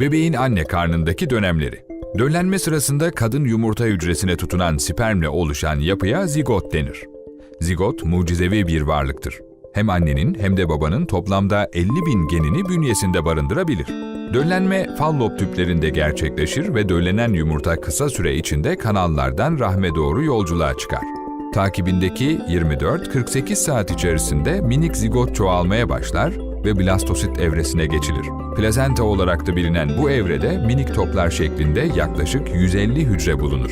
Bebeğin anne karnındaki dönemleri. Döllenme sırasında kadın yumurta hücresine tutunan spermle oluşan yapıya zigot denir. Zigot mucizevi bir varlıktır. Hem annenin hem de babanın toplamda 50 bin genini bünyesinde barındırabilir. Döllenme fallop tüplerinde gerçekleşir ve döllenen yumurta kısa süre içinde kanallardan rahme doğru yolculuğa çıkar. Takibindeki 24-48 saat içerisinde minik zigot çoğalmaya başlar ve blastosit evresine geçilir. Plazenta olarak da bilinen bu evrede minik toplar şeklinde yaklaşık 150 hücre bulunur.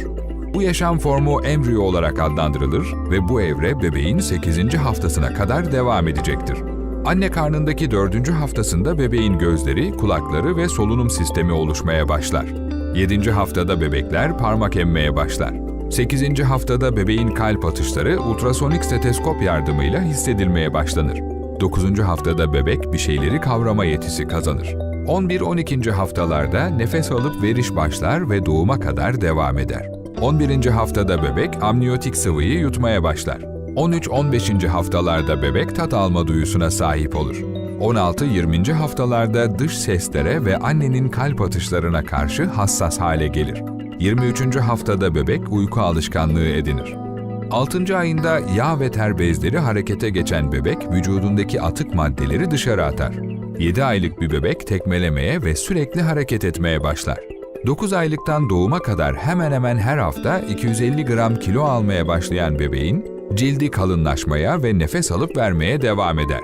Bu yaşam formu embriyo olarak adlandırılır ve bu evre bebeğin 8. haftasına kadar devam edecektir. Anne karnındaki 4. haftasında bebeğin gözleri, kulakları ve solunum sistemi oluşmaya başlar. 7. haftada bebekler parmak emmeye başlar. 8. haftada bebeğin kalp atışları ultrasonik steteskop yardımıyla hissedilmeye başlanır. 9. haftada bebek bir şeyleri kavrama yetisi kazanır. 11-12. haftalarda nefes alıp veriş başlar ve doğuma kadar devam eder. 11. haftada bebek amniyotik sıvıyı yutmaya başlar. 13-15. haftalarda bebek tat alma duyusuna sahip olur. 16-20. haftalarda dış seslere ve annenin kalp atışlarına karşı hassas hale gelir. 23. haftada bebek uyku alışkanlığı edinir. 6. ayında yağ ve ter bezleri harekete geçen bebek vücudundaki atık maddeleri dışarı atar. 7 aylık bir bebek tekmelemeye ve sürekli hareket etmeye başlar. 9 aylıktan doğuma kadar hemen hemen her hafta 250 gram kilo almaya başlayan bebeğin cildi kalınlaşmaya ve nefes alıp vermeye devam eder.